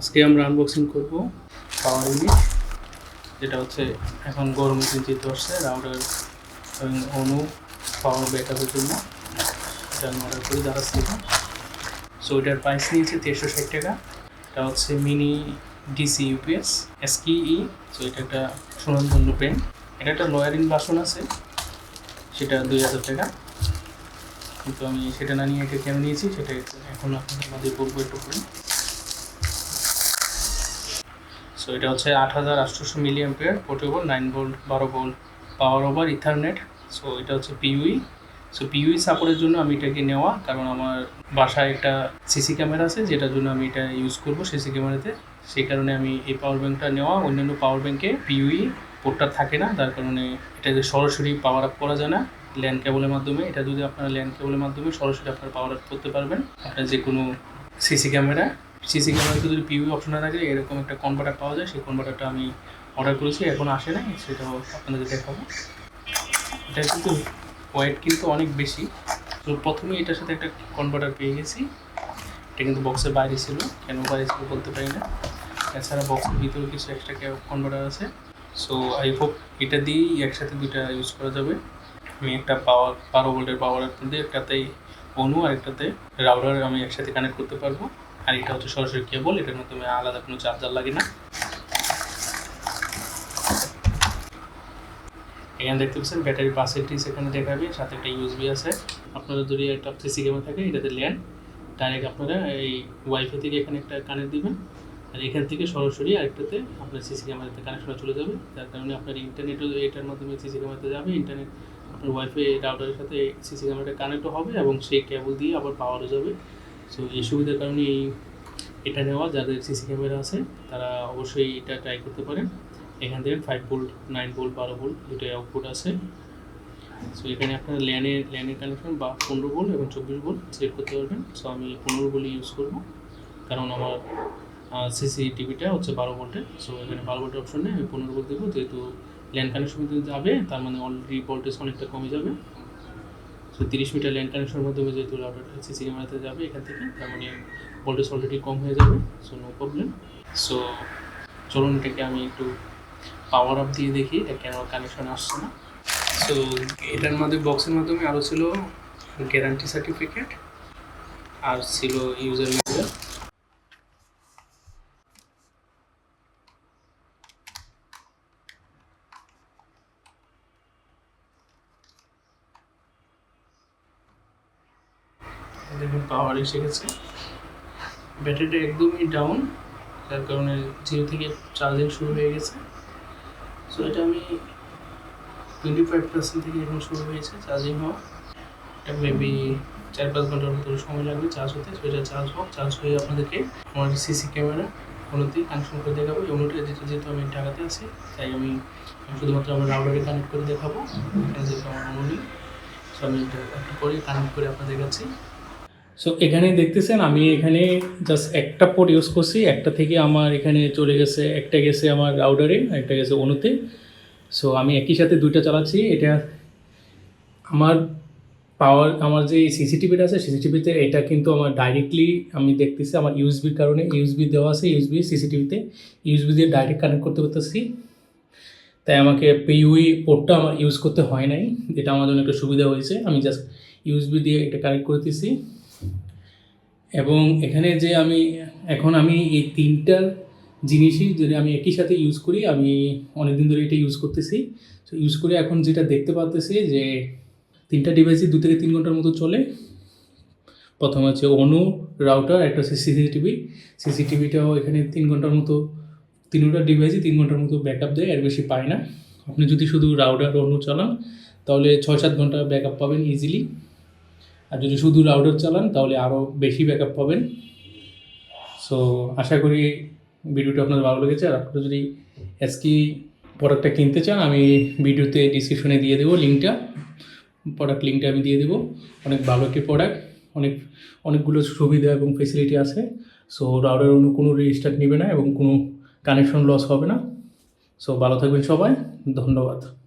আজকে আমরা আনবক্সিং করব পাওয়ার ইউনিট যেটা হচ্ছে এখন গরম যেতে আসছে রাউটার এবং অনু পাওয়ার ব্যাকআপের জন্য। এটা আমি অর্ডার করি দারাজ থেকে সো এটার প্রাইস নিয়েছে তেরোশো ষাট টাকা। এটা হচ্ছে মিনি ডিসি ইউপিএস এসকিই সো এটা একটা সুনামধন্য পেন এটা একটা লয়ারিং বাসন আছে, সেটা দুই হাজার টাকা। কিন্তু আমি সেটা না নিয়ে এটা কেন নিয়েছি, সেটা এখন আপনাদের মাঝে বলব একটু করে সো এটা হচ্ছে আট হাজার আটশোশো মিলি অ্যাম্পিয়ার পোর্টেবল নাইন ভোল্ট বারো volt power over Ethernet so এটা হচ্ছে পিউই সো পিউই সাপোর্টের জন্য আমি এটাকে নেওয়া, কারণ আমার বাসায় একটা সিসি ক্যামেরা আছে, যেটার জন্য আমি এটা ইউজ করব সিসি ক্যামেরাতে সেই কারণে আমি এই পাওয়ার ব্যাঙ্কটা নেওয়া। অন্যান্য পাওয়ার ব্যাঙ্কে পিউই পোর্টটা থাকে না তার কারণে এটাকে সরাসরি পাওয়ার আপ করা যায় না। ল্যান্ড কেবলের মাধ্যমে। এটা যদি আপনারা ল্যান্ড কেবলের মাধ্যমে সরাসরি আপনারা পাওয়ার আপ করতে পারবেন, আপনার যে কোনো সিসি ক্যামেরা সিসি ক্যামেরাতে যদি পিউই অপশন থাকে, এরকম একটা কনভার্টার পাওয়া যায়, সেই কনভার্টারটা আমি অর্ডার করেছি, এখন আসে নাই, সেটাও আপনাদের দেখাবো। এটা কিন্তু ওয়েট কিন্তু অনেক বেশি। তো প্রথমে এটার সাথে একটা কনভার্টার পেয়ে গেছি। এটা কিন্তু বক্সের বাইরে ছিল, কেন বাইরে ছিল বলতে পারি না। এছাড়া বক্সের ভিতরে কিছু এক্সট্রা কনভার্টার আছে। সো আই হোপ এটা দিয়েই একসাথে দুইটা ইউজ করা যাবে। আমি একটা পাওয়ার বারো ভোল্টের পাওয়ার দিয়ে একটাতেই অনু আর একটাতে রাউটার আমি একসাথে কানেক্ট করতে পারব। আর এটা হচ্ছে সরাসরি কেবল, এটার মাধ্যমে আলাদা কোনো চার্জার লাগে না। এখানে দেখতে পাচ্ছেন ব্যাটারি পার্সেন্টেজ এখানে দেখাবে, সাথে একটা ইউএসবি আছে। আপনারা যদি একটা সিসি ক্যামেরা থাকে, এটাতে ল্যান্ড ডাইরেক্ট আপনারা এই ওয়াইফাই থেকে এখানে একটা কানেক্ট দিবেন। আর এখান থেকে সরাসরি আরেকটাতে আপনার সিসি ক্যামেরাতে কানেকশন চলে যাবে। যার কারণে আপনার ইন্টারনেটও এটার মাধ্যমে সিসি ক্যামেরাতে যাবে। ইন্টারনেট আপনার ওয়াইফাই রাউটারের সাথে সিসি ক্যামেরাটা কানেক্টও হবে এবং সেই কেবল দিয়ে আবার পাওয়ারও যাবে। সো এই সুবিধার কারণে এই, এটা নেওয়া, যাদের সিসি ক্যামেরা আছে, তারা অবশ্যই এটা ট্রাই করতে পারেন। এখান থেকে ফাইভ ভোল্ট নাইন ভোল্ট বারো ভোল্ট দুটোই আউটপুট আছে। সো এখানে আপনারা ল্যানের ল্যানের কানেকশন বা পনেরো ভোল্ট এবং চব্বিশ ভোল্ট সেট করতে পারবেন। সো আমি পনেরো ভোল্ট ইউজ করব। কারণ আমার সিসিটিভিটা হচ্ছে বারো ভোল্টের সো এখানে বারো ভোল্টের অপশন নেই আমি পনেরো ভোল্ট দেবো। যেহেতু ল্যান কানেকশন যাবে, তার মানে অলরেডি ভোল্টেজ অনেকটা কমে যাবে। সো তিরিশ মিটার ল্যান্ড কানেকশনের মাধ্যমে যেহেতু রাউটার হচ্ছে সিনেমাতে যাবে এখান থেকে, তার মানে ভোল্টেজ অলরেডি কম হয়ে যাবে সো নো প্রবলেম সো চলুন এটাকে আমি একটু পাওয়ার আপ দিয়ে দেখি, এটা কেন কানেকশন আসছে না। সো এটার মাধ্যমে বক্সের মাধ্যমে আরও ছিল গ্যারান্টি সার্টিফিকেট আর ছিল ইউজার ম্যানুয়াল দেখুন পাওয়ার এসে গেছে ব্যাটারিটা একদমই ডাউন যার কারণে জিরো থেকে চার্জিং শুরু হয়ে গেছে। সো এটা আমি টোয়েন্টি ফাইভ পার্সেন্ট থেকে এখন শুরু হয়েছে চার্জিং হওয়া। এটা মেবি চার পাঁচ ঘণ্টার মতো সময় লাগবে চার্জ হতে। সো এটা চার্জ হোক চার্জ হয়ে আপনাদেরকে আমার সিসি ক্যামেরা অনুতে কানেকশন করে দেখাবো। এই অনুটা যেহেতু যেহেতু আমি ঢাকাতে আছি, তাই আমি শুধুমাত্র আমার রাউটারে কানেক্ট করে দেখাবো। যেহেতু আমার অনু নেই। সো আমি একটু করে কানেক্ট করে আপনাদের কাছে সো এখানে দেখতেছেন, আমি এখানে জাস্ট একটা পোর্ট ইউজ করছি। একটা থেকে আমার এখানে চলে গেছে, একটা গেছে আমার রাউডারে একটা গেছে অনুতে সো আমি একই সাথে দুইটা চালাচ্ছি। এটা আমার পাওয়ার আমার যে সিসিটিভিটা আছে সিসিটিভিতে এটা কিন্তু আমার ডাইরেক্টলি আমি দেখতেছি, আমার ইউএসবির কারণে। ইউএসবি দেওয়া আছে ইউএসবি সিসিটিভিতে ইউএসবি দিয়ে ডাইরেক্ট কানেক্ট করতে পারতেছি। তাই আমাকে পিউই পোর্টটা আমার ইউজ করতে হয় নাই। এটা আমার জন্য একটা সুবিধা হয়েছে। আমি জাস্ট ইউএসবি দিয়ে এটা কানেক্ট করতেছি এবং এখানে যে আমি, এখন আমি এই তিনটা জিনিসই যদি আমি একই সাথে ইউজ করি, আমি অনেক দিন ধরে এটা ইউজ করতেছি। তো ইউজ করে এখন যেটা দেখতে পাচ্তেছি যে তিনটা ডিভাইসই দু থেকে তিন ঘণ্টার মতো চলে। প্রথম হচ্ছে অনু রাউটার একটা হচ্ছে সিসিটিভি সিসিটিভিটাও এখানে তিন ঘণ্টার মতো, তিনটা ডিভাইসই তিন ঘণ্টার মতো ব্যাকআপ দেয়, এর বেশি পায় না। আপনি যদি শুধু রাউটার অনু চালান, তাহলে ছয় সাত ঘণ্টা ব্যাকআপ পাবেন ইজিলি আর যদি শুধু রাউটার চালান, তাহলে আরও বেশি ব্যাকআপ পাবেন। সো আশা করি ভিডিওটা আপনার ভালো লেগেছে। আর আপনারা যদি এসকি প্রোডাক্টটা কিনতে চান, আমি ভিডিওতে ডিসক্রিপশনে দিয়ে দেবো লিঙ্কটা প্রোডাক্ট লিঙ্কটা আমি দিয়ে দেবো। অনেক ভালো একটি প্রোডাক্ট অনেক, অনেকগুলো সুবিধা এবং ফেসিলিটি আছে। সো রাউটার অন্য কোনো রেজিস্টার নেবে না এবং কোনো কানেকশন লস হবে না। সো ভালো থাকবেন সবাই। ধন্যবাদ।